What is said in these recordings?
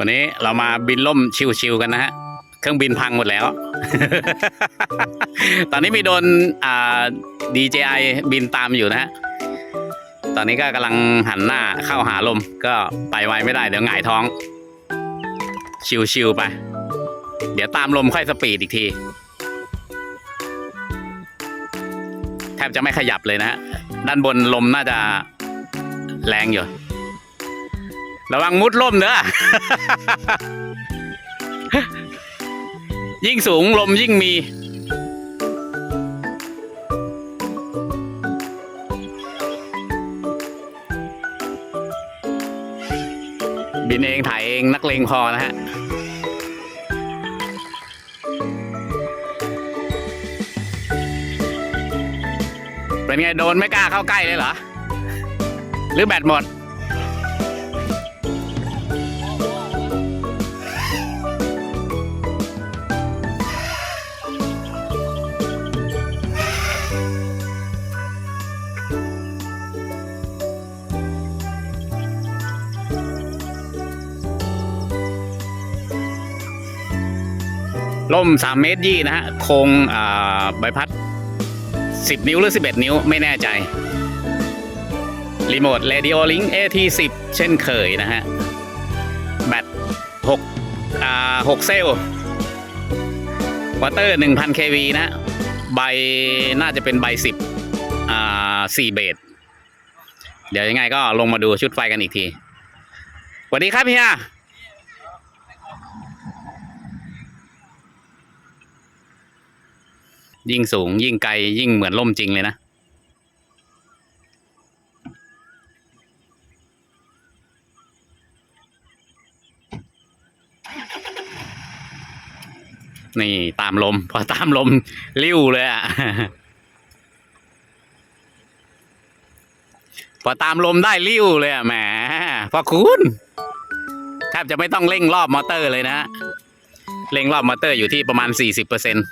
วันนี้เรามาบินล่มชิวๆกันนะฮะ เครื่องบินพังหมดแล้ว ตอนนี้มีโดนอ่า DJI บินตามอยู่นะฮะ ตอนนี้ก็กำลังหันหน้าเข้าหาลม ก็ไปไวไม่ได้เดี๋ยวหงายท้อง ชิวๆไป เดี๋ยวตามลมค่อยสปีดอีกที แทบจะไม่ขยับเลยนะฮะด้านบนลมน่าจะแรงอยู่ ระวังมุดล่มเด้อ ยิ่งสูงลมยิ่งมี บินเองถ่ายเองนักเลงพอนะฮะเป็นไงโดนไม่กล้าเข้าใกล้เลยเหรอ หรือแบตหมด ล่ม 3 เมตรยี่นะฮะโครงใบพัด 10 นิ้วหรือ 11 นิ้วไม่แน่ใจรีโมท Radio Link AT10 เช่นเคยนะฮะ แบต6อ่า6เซลล์วอเตอร์1,000 kV นะฮะใบน่าจะเป็นใบ10อ่า4เบสเดี๋ยวยังไงก็ลงมาดูชุดไฟกันอีกทีสวัสดีครับเฮีย ยิ่งสูง ยิ่งไกล ยิ่งเหมือนล่มจริงเลยนะ นี่ตามลม พอตามลมริ้วเลยอะ พอตามลมได้ริ้วเลยอะแหมพอคุณแทบจะไม่ต้องเร่งรอบมอเตอร์เลยนะเร่งรอบมอเตอร์อยู่ที่ประมาณ 40%เปอร์เซ็นต์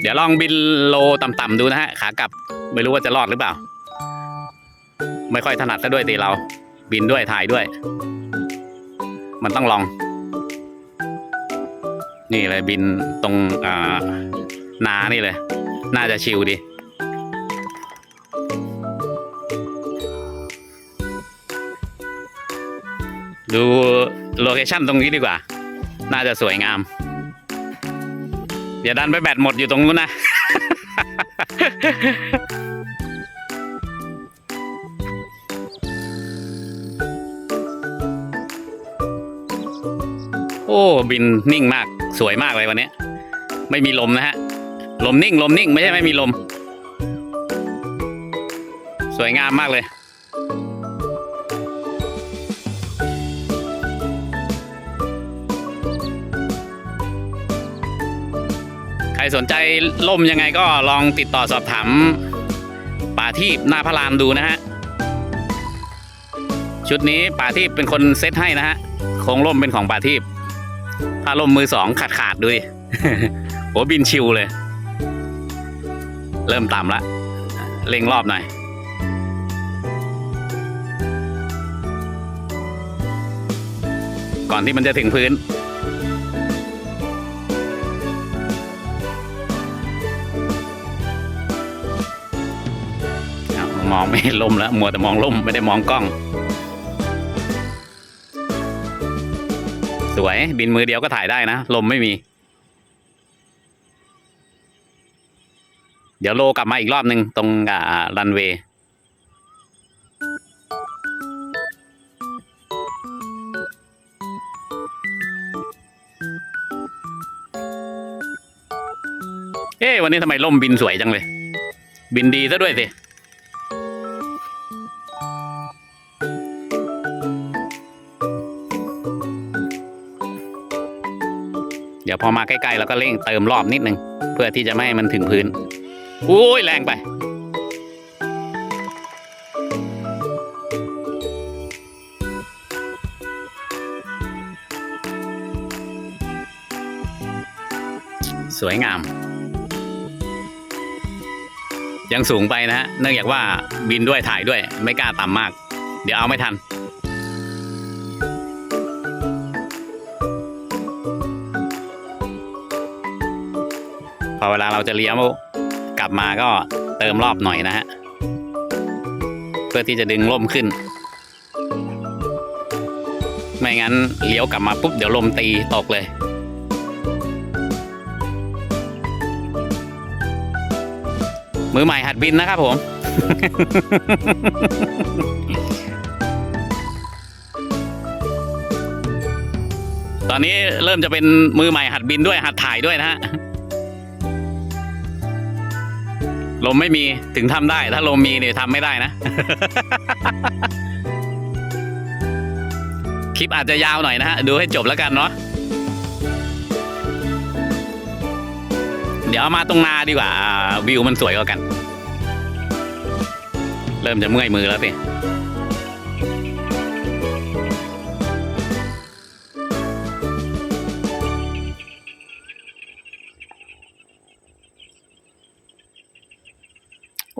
เดี๋ยวลองบินโลต่ำๆดูนะฮะ ขากลับไม่รู้ว่าจะรอดหรือเปล่า ไม่ค่อยถนัดซะด้วยตีเรา บินด้วยถ่ายด้วย มันต้องลอง นี่เลยบินตรงอ่านานี่เลย น่าจะชิลดีดูโลเคชั่นตรงนี้ดีกว่า น่าจะสวยงาม อย่าดันไปแบตหมดอยู่ตรงนู้นนะ โอ้บินนิ่งมากสวยมากเลยวันนี้ ไม่มีลมนะฮะ ลมนิ่ง ลมนิ่ง ไม่ใช่ไม่มีลม สวยงามมากเลย รสนใจล่มยังไงก็ลองติดต่อสอบถามป่าทีพหน้าพระรามดูนะฮะ ชุดนี้ป่าทีพเป็นคนเซตให้นะฮะโครงล่มเป็นของป่าทีพถ้าล่มมือสองขาดขาดๆดูดิโหบินชิวเลย เริ่มต่ำละเร่งรอบหน่อยก่อนที่มันจะถึงพื้น มองไม่เห็นลมแล้วมัวแต่มองล่มไม่ได้มองกล้อง สวยบินมือเดียวก็ถ่ายได้นะลมไม่มี เดี๋ยวโลกลับมาอีกรอบหนึ่งตรงอ่ารันเวย์เอ๊ะวันนี้ทำไมล่มบินสวยจังเลย บินดีซะด้วยสิ พอมาใกล้ๆเราก็เร่งเติมรอบนิดนึง เพื่อที่จะไม่ให้มันถึงพื้นอุ้ยแรงไป สวยงาม ยังสูงไปนะฮะเนื่องจากว่าบินด้วยถ่ายด้วยไม่กล้าต่ำมาก เดี๋ยวเอาไม่ทัน พอเวลาเราจะเลี้ยวกลับมาก็เติมรอบหน่อยนะฮะ เพื่อที่จะดึงล่มขึ้น ไม่งั้นเลี้ยวกลับมาปุ๊บเดี๋ยวลมตีตกเลยมือใหม่หัดบินนะครับผม ตอนนี้เริ่มจะเป็นมือใหม่หัดบินด้วยหัดถ่ายด้วยนะฮะ ลมไม่มีถึงทำได้ ถ้าลมมีเนี่ยทำไม่ได้นะ คลิปอาจจะยาวหน่อยนะฮะ ดูให้จบแล้วกันเนาะเดี๋ยวมาตรงนาดีกว่าอ่าวิวมันสวยกว่ากัน เริ่มจะเมื่อยมือแล้วสิ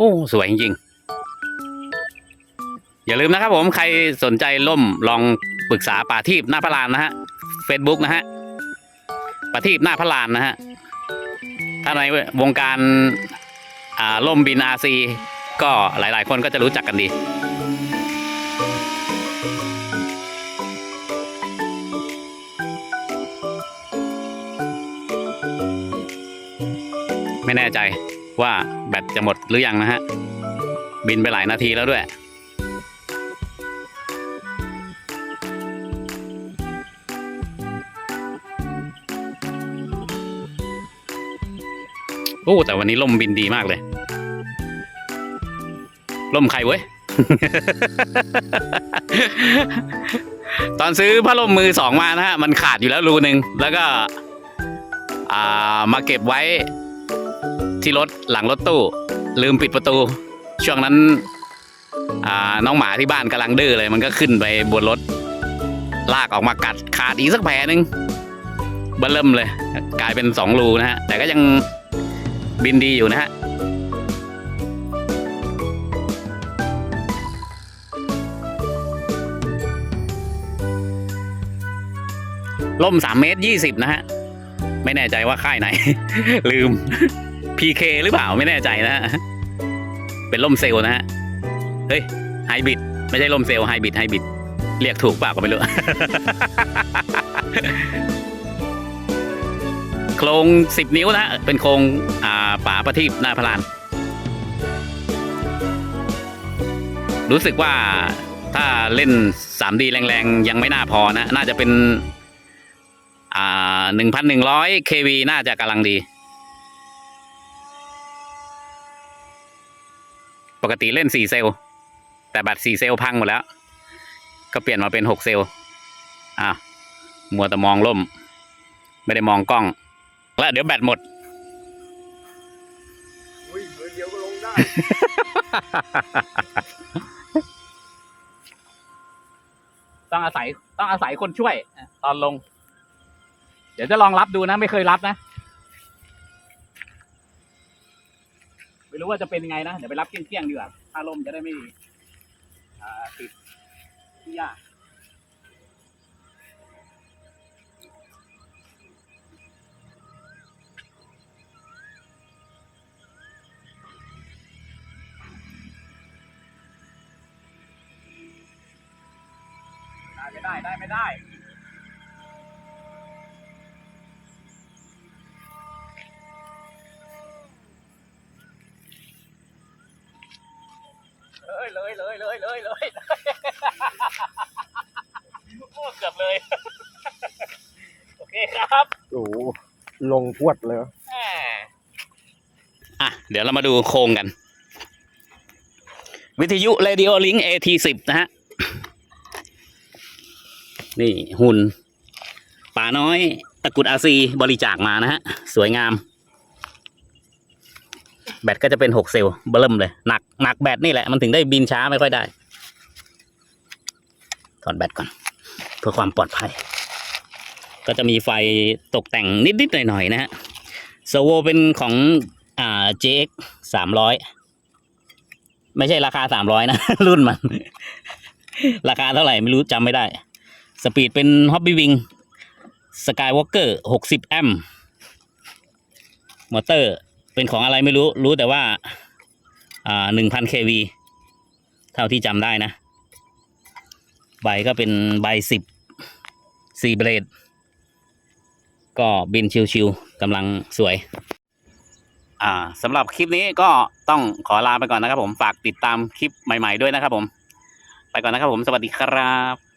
อ้สวยจริงๆอย่าลืมนะครับผมใครสนใจล่มลองปรึกษาป่าทีพหน้าพระลานนะฮะ Facebook นะฮะป่าทีพหน้าพระลานนะฮะถ้าในวงการาล่มบินอาซีก็หลาย ๆ คนก็จะรู้จักกันดีไม่แน่ใจว่าแบต จะหมดหรือยังนะฮะ บินไปหลายนาทีแล้วด้วยโอ้แต่วันนี้ล่มบินดีมากเลยล่มใครเว้ย ตอนซื้อพัดลมมือสองมานะฮะ มันขาดอยู่แล้วรูหนึ่งแล้วก็ อ่ามาเก็บไว้ ที่รถหลังรถตู้ ลืมปิดประตู ช่วงนั้นน้องหมาที่บ้านกำลังดื้อเลย มันก็ขึ้นไปบนรถ ลากออกมากัดขาดอีกสักแผลหนึ่งเบิ่มเลย กลายเป็นสองรูนะฮะ แต่ก็ยังบินดีอยู่นะฮะล่มสามเมตรยี่สิบนะฮะ ไม่แน่ใจว่าค่ายไหน ลืม PK หรือเปล่าไม่แน่ใจนะฮะ เป็นล่มเซลล์นะฮะ เฮ้ยไฮบริดไม่ใช่ล่มเซลล์ไฮบริดไฮบริดเรียกถูกเปล่าก็ไม่รู้ โครงสิบนิ้วนะ เป็นโครงอ่าป่าประทีปหน้าพลาน รู้สึกว่าถ้าเล่น 3D แรงๆ ยังไม่น่าพอนะ น่าจะเป็น อ่าหนึ่งพันหนึ่งร้อย kV น่าจะกำลังดี ปกติเล่น4เซลล์แต่แบต4เซลล์พังหมดแล้ว ก็เปลี่ยนมาเป็น6เซลล์อะมัวแต่มองล่ม ไม่ได้มองกล้อง แล้วเดี๋ยวแบตหมดอุ้ยมือเดียวก็ลงได้ต้องอาศัยต้องอาศัยคนช่วย ตอนลง เดี๋ยวจะลองรับดูนะ ไม่เคยรับนะ รู้ว่าจะเป็นยังไงนะ เดี๋ยวไปรับเที่ยงๆดีกว่าถ้าลมจะได้ไม่ติดที่ยากได้ไม่ได้ได้ไม่ได้ เลยเลยเลยเลยเลยเลยโอ้เกือบเลย โอเคครับโอ้โหลงพวดเลยแหมอะ เดี๋ยวเรามาดูโครงกัน วิทยุ Radio Link AT10 นะฮะ นี่หุ่นป่าน้อยตะกรุดอาซีบริจาคมานะฮะ สวยงาม แบตก็จะเป็นหกเซลล์เบิ่มเลยหนักหนักแบตนี่แหละมันถึงได้บินช้าไม่ค่อยได้ ถอดแบตก่อน เพื่อความปลอดภัย ก็จะมีไฟตกแต่งนิดๆหน่อยๆนะฮะโซโวเป็นของอ่า JX สามร้อยไม่ใช่ราคาสามร้อยนะ รุ่นมัน ราคาเท่าไหร่ไม่รู้จำไม่ได้ สปีดเป็น Hobby Wing Skywalker 60แอมป์มอเตอร์ เป็นของอะไรไม่รู้ รู้แต่ว่าอ่า1,000 kV เท่าที่จำได้นะ ใบก็เป็นใบสิบสี่เบรด ก็บินชิวๆกำลังสวย อ่าสำหรับคลิปนี้ก็ต้องขอลาไปก่อนนะครับผม ฝากติดตามคลิปใหม่ ๆด้วยนะครับผม ไปก่อนนะครับผม สวัสดีครับ